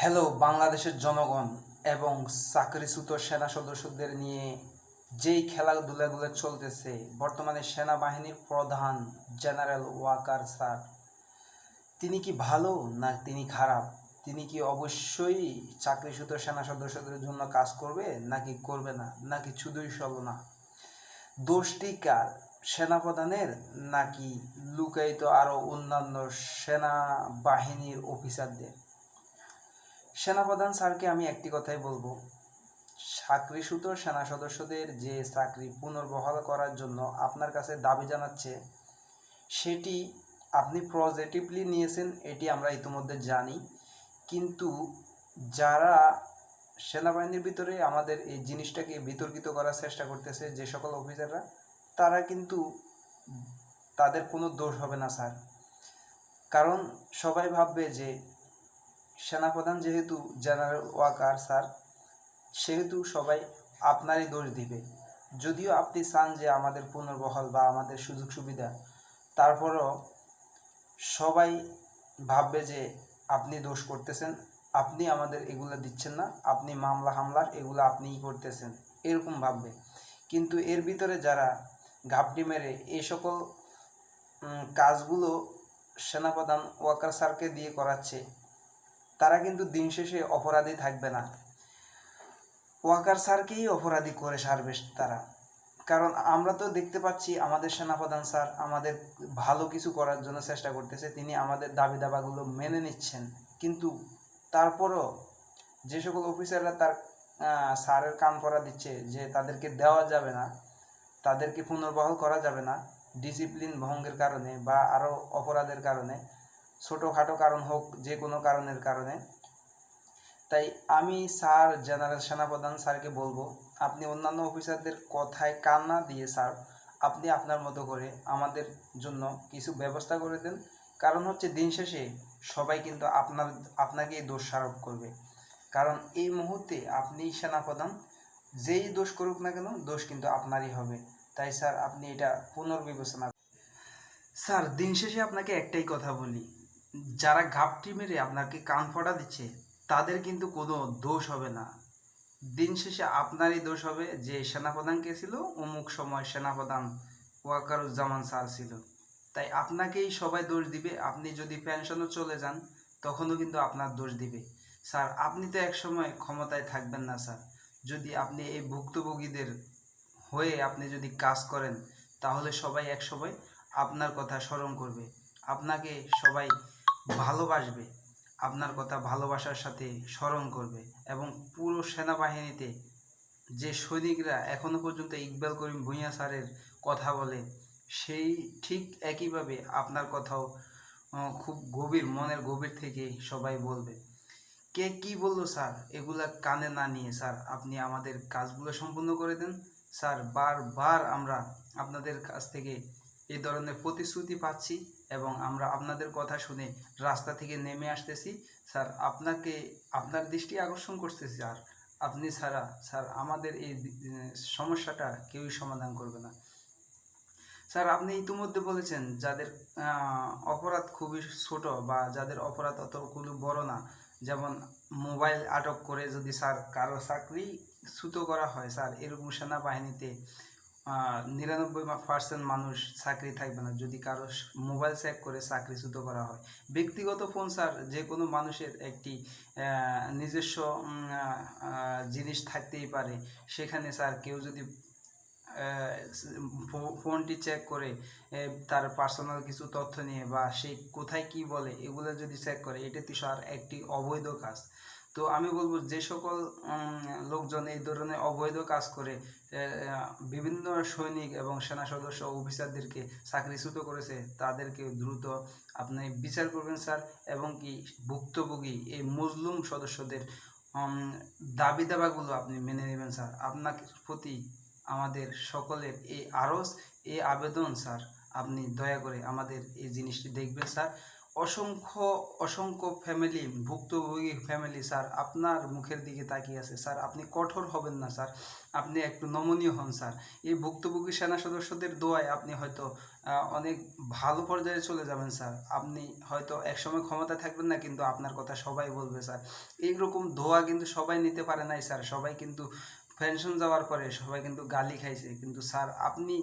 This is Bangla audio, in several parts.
হ্যালো বাংলাদেশের জনগণ এবং চাকরিচ্যুত সেনা সদস্যদের নিয়ে যেই খেলাধুলাগুলো চলতেছে, বর্তমানে সেনাবাহিনীর প্রধান জেনারেল ওয়াকার স্যার। তিনি কি ভালো না তিনি খারাপ? তিনি কি অবশ্যই চাকরিচ্যুত সেনা সদস্যদের জন্য কাজ করবে নাকি করবে না, নাকি শুধুই না? দোষটি কার? সেনাপ্রধানের নাকি লুকায়িত আরও অন্যান্য সেনাবাহিনীর অফিসারদের? সেনাপ্রধান স্যারকে আমি একটি কথাই বলব। চাকরিচ্যুত সেনা সদস্যদের যে চাকরি পুনর্বহাল করার জন্য আপনার কাছে দাবি জানাচ্ছে, সেটি আপনি পজিটিভলি নিয়েছেন, এটি আমরা ইতিমধ্যে জানি। কিন্তু যারা সেনাবাহিনীর ভিতরে আমাদের এই জিনিসটাকে বিতর্কিত করার চেষ্টা করতেছে, যে সকল অফিসাররা, তারা কিন্তু তাদের কোনো দোষ হবে না, স্যার। কারণ সবাই ভাববে যে সেনাপ্রধান যেহেতু জেনারেল ওয়াকার, স্যার, সেহেতু সবাই আপনারই দোষ দিবে। যদিও আপনি চান যে আমাদের পুনর্বহাল বা আমাদের সুযোগ সুবিধা, তারপরও সবাই ভাববে যে আপনি দোষ করতেছেন, আপনি আমাদের এগুলো দিচ্ছেন না, আপনি মামলা হামলার এগুলো আপনিই করতেছেন, এরকম ভাববে। কিন্তু এর ভিতরে যারা ঘাপটি মেরে এই সকল কাজগুলো সেনাপ্রধান ওয়াকার স্যারকে দিয়ে করাচ্ছে তারা কিন্তু দিন শেষে অপরাধী থাকবে না। ওয়াকার স্যারকেই অপরাধী করে সারবে তারা। কারণ আমরা তো দেখতে পাচ্ছি আমাদের সেনাপ্রধান স্যার আমাদের ভালো কিছু করার জন্য চেষ্টা করতেছে, তিনি আমাদের দাবি দাবাগুলো মেনে নিচ্ছেন। কিন্তু তারপরও যে সকল অফিসাররা তার স্যারের কান পড়া দিচ্ছে যে তাদেরকে দেওয়া যাবে না, তাদেরকে পুনর্বহাল করা যাবে না, ডিসিপ্লিন ভঙ্গের কারণে বা আরও অপরাধের কারণে ছোটোখাটো কারণ হোক, যে কোনো কারণের কারণে। তাই আমি স্যার, জেনারেল সেনাপ্রধান স্যারকে বলব, আপনি অন্যান্য অফিসারদের কথায় কান না দিয়ে স্যার, আপনি আপনার মতো করে আমাদের জন্য কিছু ব্যবস্থা করে দেন। কারণ হচ্ছে দিন শেষে সবাই কিন্তু আপনার, আপনাকেই দোষ সারোপ করবে। কারণ এই মুহূর্তে আপনি সেনাপ্রধান, যেই দোষ করুক না কেন, দোষ কিন্তু আপনারই হবে। তাই স্যার, আপনি এটা পুনর্বিবেচনা স্যার, দিন শেষে আপনাকে একটাই কথা বলি যারা ঘাপটি মেরে আপনাকে কান ফোড়া দিচ্ছে, তাদের কিন্তু কোনো দোষ হবে না। দিন শেষে আপনারই দোষ হবে যে সেনাপ্রধান কে ছিল, অমুক সময় সেনাপ্রধান ওয়াকারুজ্জামান স্যার ছিল। তাই আপনাকেই সবাই দোষ দিবে। আপনি যদি পেনশনও চলে যান, তখনও কিন্তু আপনার দোষ দিবে। স্যার, আপনি তো একসময় ক্ষমতায় থাকবেন না, স্যার। যদি আপনি এই ভুক্তভোগীদের হয়ে আপনি যদি কাজ করেন, তাহলে সবাই একসময় আপনার কথা স্মরণ করবে। আপনাকে সবাই ভালোবাসবে, আপনার কথা ভালোবাসার সাথে স্মরণ করবে এবং পুরো সেনাবাহিনীতে যে সৈনিকরা এখনও পর্যন্ত ইকবাল করিম ভূঁইয়া স্যারের কথা বলে, সেই ঠিক একইভাবে আপনার কথাও খুব গভীর, মনের গভীর থেকে সবাই বলবে। কে কি বলল স্যার? এগুলা কানে না নিয়ে স্যার, আপনি আমাদের কাজগুলো সম্পূর্ণ করে দেন। স্যার, বারবার আমরা আপনাদের কাছ থেকে এই ধরনের প্রতিশ্রুতি পাচ্ছি এবং আমরা আপনাদের কথা শুনে রাস্তা থেকে নেমে আসতেছি। স্যার, আপনাকে, আপনার দৃষ্টি আকর্ষণ করতেছি স্যার। আপনি ছাড়া, স্যার, আমাদের এই সমস্যাটা কেউই সমাধান করবে না। স্যার, আপনি ইতিমধ্যে বলেছেন যাদের অপরাধ খুবই ছোট বা যাদের অপরাধ অতগুলো বড় না, যেমন মোবাইল আটক করে যদি স্যার কারও চাকরি চ্যুত করা হয়, স্যার, এরকম সেনাবাহিনীতে নিরানব্বই পার্সেন্ট মানুষ চাকরি থাকবে না যদি কারও মোবাইল চেক করে চাকরিচ্যুত করা হয়। ব্যক্তিগত ফোন স্যার যে কোনো মানুষের একটি নিজস্ব জিনিস থাকতেই পারে। সেখানে স্যার কেউ যদি ফোনটি চেক করে তার পার্সোনাল কিছু তথ্য নিয়ে বা সে কোথায় কি বলে, এগুলো যদি চেক করে এটা তো স্যার একটি অবৈধ কাজ। তো আমি বলব যে সকল লোকজন এই ধরনের অবৈধ কাজ করে বিভিন্ন সৈনিক এবং সেনা সদস্য অফিসারদেরকে চাকরিচ্যুত করেছে, তাদেরকে দ্রুত আপনি বিচার করবেন, স্যার। এবং কি ভুক্তভোগী এই মুসলিম সদস্যদের দাবি দাবাগুলো আপনি মেনে নেবেন, স্যার। আপনার প্রতি আমাদের সকলের এই আরজ, এই আবেদন, স্যার। আপনি দয়া করে আমাদের এই জিনিসটি দেখবেন, স্যার। অসংখ্য অসংখ্য ফ্যামিলি ভুক্তভোগী ফ্যামিলি স্যার আপনার মুখের দিকে তাকিয়ে আছে। স্যার আপনি কঠোর হবেন না স্যার আপনি একটু নমনীয় হন স্যার এই ভুক্তভোগী সেনা সদস্যদের দোয়ায় আপনি হয়তো অনেক ভালো পর্যায়ে চলে যাবেন স্যার আপনি হয়তো একসময় ক্ষমতা থাকবেন না, কিন্তু আপনার কথা সবাই বলবে স্যার এইরকম দোয়া কিন্তু সবাই নিতে পারে নাই স্যার সবাই কিন্তু পেনশন যাওয়ার পরে সবাই কিন্তু গালি খাইছে। কিন্তু স্যার আপনি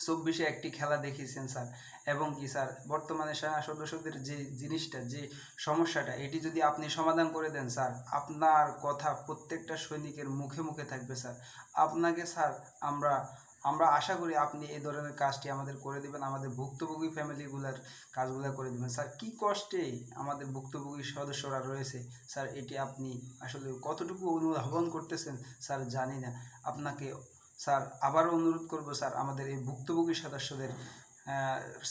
চব্বিশে একটি খেলা দেখিয়েছেন স্যার। এবং কি স্যার, বর্তমানে সেনা সদস্যদের যে জিনিসটা, যে সমস্যাটা, এটি যদি আপনি সমাধান করে দেন স্যার, আপনার কথা প্রত্যেকটা সৈনিকের মুখে মুখে থাকবে স্যার। আপনাকে স্যার, আমরা আমরা আশা করি আপনি এই ধরনের কাজটি আমাদের করে দিবেন, আমাদের ভুক্তভোগী ফ্যামিলিগুলোর কাজগুলো করে দিবেন। স্যার, কি কষ্টে আমাদের ভুক্তভোগী সদস্যরা রয়েছে? স্যার, এটি আপনি আসলে কতটুকু অনুধাবন করতেছেন স্যার জানি না। আপনাকে স্যার, আবারও অনুরোধ করব স্যার, আমাদের এই ভুক্তভোগী সদস্যদের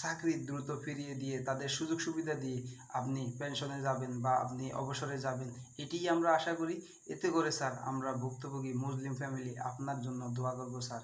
চাকরি দ্রুত ফিরিয়ে দিয়ে, তাদের সুযোগ সুবিধা দিয়ে আপনি পেনশনে যাবেন বা আপনি অবসরে যাবেন, এটিই আমরা আশা করি। এতে করে স্যার, আমরা ভুক্তভোগী মুসলিম ফ্যামিলি আপনার জন্য দোয়া করব স্যার।